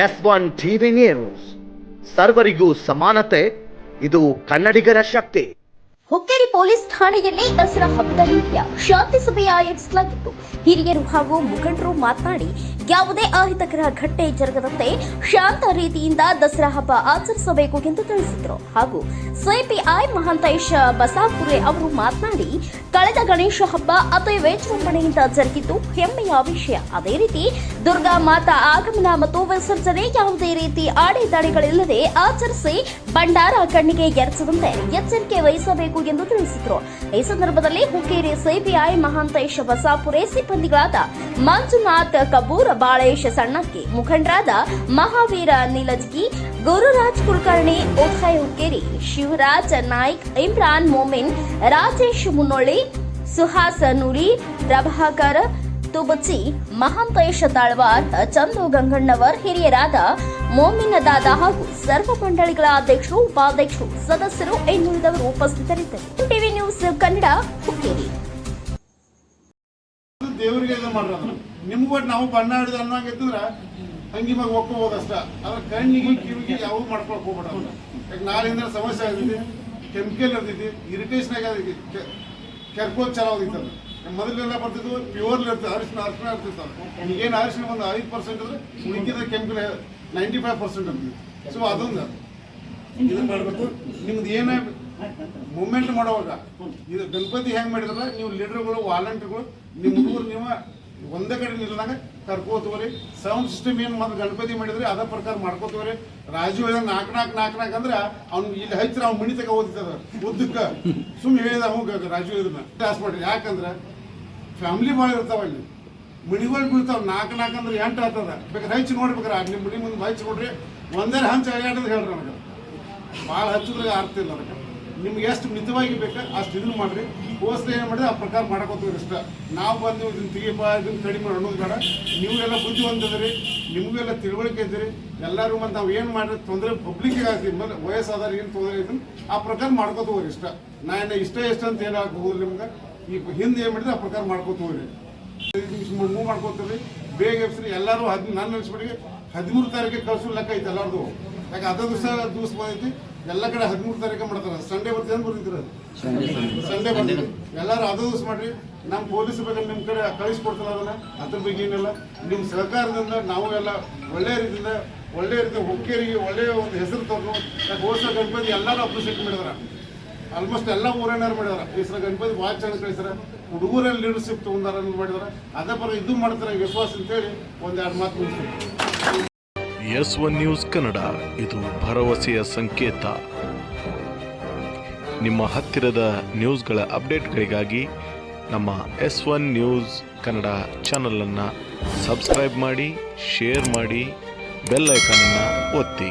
S one TV news. ಸರ್ವರಿಗೂ ಸಮಾನತೆ ಇದು ಕನ್ನಡಿಗರ ಶಕ್ತಿ. ಹುಕ್ಕೇರಿ ಪೊಲೀಸ್ ಠಾಣೆಯಲ್ಲಿ ದಸರಾ ಹಬ್ಬದ ರೀತಿಯ ಶಾಂತಿ ಸಭೆ ಆಯೋಜಿಸಲಾಗಿತ್ತು. ಹಿರಿಯರು ಹಾಗೂ ಮುಖಂಡರು ಮಾತನಾಡಿ, ಯಾವುದೇ ಅಹಿತಕರ ಘಟನೆ ಜರುಗದಂತೆ ಶಾಂತ ರೀತಿಯಿಂದ ದಸರಾ ಹಬ್ಬ ಆಚರಿಸಬೇಕು ಎಂದು ತಿಳಿಸಿದರು. ಹಾಗೂ ಸಿಪಿಐ ಮಹಾಂತೇಶ ಬಸಾಪುರೆ ಅವರು ಮಾತನಾಡಿ, ಕಳೆದ ಗಣೇಶ ಹಬ್ಬ ಅತಿ ವಿಜೃಂಭಣೆಯಿಂದ ಜರುಗಿದ್ದು ಹೆಮ್ಮೆಯ ವಿಷಯ. ಅದೇ ರೀತಿ ದುರ್ಗಾ ಮಾತಾ ಆಗಮನ ಮತ್ತು ವಿಸರ್ಜನೆ ಯಾವುದೇ ರೀತಿ ಅಡೆತಡೆಗಳಿಲ್ಲದೆ ಆಚರಿಸಿ ಭಂಡಾರ ಕಣ್ಣಿಗೆ ಎರಚದಂತೆ ಎಚ್ಚರಿಕೆ ವಹಿಸಬೇಕು ಎಂದು ತಿಳಿಸಿದರು. ಈ ಸಂದರ್ಭದಲ್ಲಿ ಹುಕ್ಕೇರಿ ಸಿಪಿಐ ಮಹಾಂತೇಶ ಬಸಾಪುರೆ ಸಿಬ್ಬಂದಿಗಳಾದ ಮಂಜುನಾಥ್ ಕಬೂರ್, ಬಾಳೇಶ್ ಸಣ್ಣಕ್ಕಿ, ಮುಖಂಡರಾದ ಮಹಾವೀರ ನೀಲಜ್ಗಿ ಗುರುರಾಜ್ ಕುಲಕರ್ಣಿ, ಉದಯ್ ಹುಕ್ಕೇರಿ, ಶಿವರಾಜ್ ನಾಯ್ಕ್, ಇಮ್ರಾನ್ ಮೊಮಿನ್, ರಾಜೇಶ್ ಮುನ್ನೊಳ್ಳಿ ಸುಹಾಸ್ ನೂರಿ, ಪ್ರಭಾಕರ್ ತುಬಚಿ ಮಹಾಂತೇಶ ತಾಳ್ವಾರ್, ಚಂದು ಗಂಗಣ್ಣವರ್, ಹಿರಿಯರಾದ ಮೋಮಿನ ದಾದ ಹಾಗೂ ಸರ್ವ ಮಂಡಳಿಗಳ ಅಧ್ಯಕ್ಷರು, ಉಪಾಧ್ಯಕ್ಷರು, ಸದಸ್ಯರು ಇನ್ನುಳಿದವರು ಉಪಸ್ಥಿತರಿದ್ದರು. TV news Kannada, Hukkeri. ದೇವರಿಗೆ ಇದು ಮಾಡ್ರ ಒಟ್ಟು ನಾವು ಬಣ್ಣ ಹಿಡಿದು ಅನ್ನೋಂಗಿದ್ರ ಹಂಗಿ ಮಗ ಒಪ್ಕೋಬೋದು ಅಷ್ಟ. ಅದ್ರ ಕಣ್ಣಿಗೆ, ಕಿವಿಗೆ ಯಾವ ಮಾಡ್ಕೊಳಕ್ ಹೋಗ್ಬೇಡ ಯಾಕೆ ನಾಳಿಂದ ಸಮಸ್ಯೆ ಆಗಿದೆ ಕೆಮಿಕಲ್ ಇರ್ತೈತಿ ಇರಿಟೇಷನ್ ಆಗೈತಿ ಕೆರ್ಕೋದ್ ಚಲೋ ಆಗಿತ್ತು ಮೊದಲೆಲ್ಲ ಬರ್ತಿದ್ವು ಪ್ಯೂರ್ ಇರ್ತದೆ ಅರಿಶಿನ ಅರಿಶಿನ ಇರ್ತಿತ್ತು ಈಗೇನು ಅರಿಶಿನ ಒಂದು ಐದು ಪರ್ಸೆಂಟ್ ಅಂದ್ರೆ ಉಳಿಕಿದ ಕೆಮಿಕಲ್ ನೈಂಟಿ ಫೈವ್ ಪರ್ಸೆಂಟ್ ಇರ್ತೈತಿ ಸೊ ಅದೊಂದು. ಇದನ್ನ ಮಾಡಬೇಕು ನಿಮ್ದು ಏನೇ ಮೂಮೆಂಟ್ ಮಾಡುವಾಗ, ಇದು ಗಣಪತಿ ಹೆಂಗ್ ಮಾಡಿದ್ರೆ, ನೀವು ಲೀಡರ್ಗಳು ವಾಲಂಟಿಯರ್ಗಳು ನಿಮ್ಮ ಹುಡುಗರು ನೀವು ಒಂದೇ ಕಡೆ ನಿಲ್ಲದಾಗ ಕರ್ಕೋತವ್ರಿ ಸೌಂಡ್ ಸಿಸ್ಟಮ್ ಏನು ಮತ್ತು ಗಣಪತಿ ಮಾಡಿದ್ರೆ ಅದೇ ಪ್ರಕಾರ ಮಾಡ್ಕೋತವ್ರಿ ರಾಜು ಹೇಳಿದ ನಾಲ್ಕು ನಾಲ್ಕು ನಾಲ್ಕು ನಾಲ್ಕು ಅಂದ್ರೆ ಅವ್ನು ಇಲ್ಲಿ ಹಚ್ಚಿರ ಅವ್ನು ಮಣಿ ತಗ ಓದಿತದ ಉದ್ದಕ್ಕ. ಸುಮ್ಮನೆ ಹೇಳಿದ ಅವಾಗ ರಾಜು ಇದನ್ನ ಮಾಡ್ರಿ ಯಾಕಂದ್ರೆ ಫ್ಯಾಮಿಲಿ ಭಾಳ ಇರ್ತಾವ ಅಲ್ಲಿ ಮಣಿಗಳು ಬೀಳ್ತಾವ ನಾಲ್ಕು ನಾಲ್ಕು ಅಂದ್ರೆ ಎಂಟು ಆತದ. ಬೇಕಾದ್ರೆ ಹಚ್ಚಿ ನೋಡ್ಬೇಕಾರೆ ಆಗ್ಲಿ, ಮಣಿ ಮುಂದೆ ಹಚ್ಚಿ ಕೊಡ್ರಿ. ಒಂದೇ ಹಂಚ ಅಡ್ಯಾಡೋದು ಹೇಳ್ರಿ ನನಗೆ. ಭಾಳ ಹಚ್ಚಿದ್ರೆ ಇಲ್ಲ ಅದಕ್ಕೆ. ನಿಮ್ಗೆ ಎಷ್ಟು ಮಿತವಾಗಿ ಬೇಕಾ ಅಷ್ಟು ಇದನ್ನ ಮಾಡ್ರಿ. ಹೋಸ್ತ ಏನು ಮಾಡಿದ್ರೆ ಆ ಪ್ರಕಾರ ಮಾಡ್ಕೋತೀವಿ ಇಷ್ಟ ನಾವು ಬಂದು ಇದನ್ನ ತೆಗಿಯಪ್ಪ ಇದನ್ನ ಕಡಿಮೆ ಅನ್ನೋದು ಬೇಡ. ನೀವೆಲ್ಲ ಬುದ್ಧಿವಂತದ್ರಿ ನಿಮಗೆಲ್ಲ ತಿಳುವಳಿಕೆ ಇದ್ದೀರಿ. ಎಲ್ಲರೂ ಮತ್ತೆ ನಾವು ಏನು ಮಾಡಿದ್ರೆ ತೊಂದರೆ ಪಬ್ಲಿಕ್ಗೆ ಆಗ್ತೀವಿ ಮೇಲೆ ವಯಸ್ಸಾದಾರ ಏನು ತೊಂದರೆ ಇದನ್ನ ಆ ಪ್ರಕಾರ ಮಾಡ್ಕೋತ ಹೋಗ್ರಿ ಇಷ್ಟ ನಾ ಏನು ಇಷ್ಟ ಇಷ್ಟ ಅಂತ ಏನು ಹೋಗುದಿಲ್ಲ ನಿಮ್ಗೆ? ಈ ಹಿಂದೆ ಏನು ಮಾಡಿದ್ರೆ ಆ ಪ್ರಕಾರ ಮಾಡ್ಕೋತ ಹೋಗ್ರಿ. ಮೂವ್ ಮಾಡ್ಕೋತೀವಿ ಬೇಗ ಎಬ್ಸ್ರಿ. ಎಲ್ಲರೂ ಹದ್ ನನ್ನ ನೆನೆಸ್ಬಿಟ್ಟಿಗೆ ಹದಿಮೂರು ತಾರೀಕಿಗೆ ಕಳ್ಸೋ ಲೆಕ್ಕ ಐತೆ ಎಲ್ಲರದು. ಯಾಕೆ ಅದ ದಿವಸ ದಿವಸ ಬಂದೈತಿ? ಎಲ್ಲ ಕಡೆ ಹದಿಮೂರು ತಾರೀಕು ಮಾಡ್ತಾರೆ. ಸಂಡೇ ಬರ್ತೀವಿ. ಅಂತ ಬರ್ತಿದ್ರು ಸಂಡೇ ಬರ್ತೀವಿ. ಎಲ್ಲರೂ ಅದ ದಿವಸ ಮಾಡ್ರಿ. ನಮ್ಮ ಪೊಲೀಸ್ ಬಗ್ಗೆ ನಿಮ್ಮ ಕಡೆ ಕಳಿಸ್ಕೊಡ್ತಾರ ಅದನ್ನ. ಅದ್ರ ಬಗ್ಗೆ ಏನಿಲ್ಲ. ನಿಮ್ಮ ಸಹಕಾರದಿಂದ ನಾವು ಎಲ್ಲ ಒಳ್ಳೆಯ ರೀತಿಯಿಂದ ಒಳ್ಳೆಯ ರೀತಿ ಹುಕ್ಕೇರಿಗೆ ಒಳ್ಳೆಯ ಒಂದು ಹೆಸರು ತಗೊಂಡು ಯಾಕೆ ಹೋದ ಗಣಪತಿ ಎಲ್ಲರೂ ಅಪ್ರಿಷಿಯೇಟ್ ಮಾಡಿದಾರೆ. ಆಲ್ಮೋಸ್ಟ್ ಎಲ್ಲ ಊರೇನಾರು ಮಾಡಿದಾರ. ಈ ಗಣಪತಿ ಭಾಳ ಚೆನ್ನಾಗಿ ಕಳಿಸ್ಯಾರ ಹುಡುಗರಲ್ಲಿ ಲೀಡರ್ಶಿಪ್ ತಗೊಂಡಾರ ಅನ್ನ ಮಾಡಿದಾರ. ಅದೇ ಪರ ಇದು ಮಾಡ್ತಾರೆ ವಿಶ್ವಾಸ ಅಂತೇಳಿ ಒಂದ್ ಎರಡು ಮಾತು ಮುಗಿಸ್ತೀನಿ. S one news Kannada. ಇದು ಭರವಸೆಯ ಸಂಕೇತ. ನಿಮ್ಮ ಹತ್ತಿರದ ನ್ಯೂಸ್ಗಳ ಅಪ್ಡೇಟ್ಗಳಿಗಾಗಿ ನಮ್ಮ ಎಸ್ ಒನ್ ನ್ಯೂಸ್ ಕನ್ನಡ ಚಾನಲನ್ನು ಸಬ್ಸ್ಕ್ರೈಬ್ ಮಾಡಿ, ಶೇರ್ ಮಾಡಿ, ಬೆಲ್ ಐಕಾನನ್ನು ಒತ್ತಿ.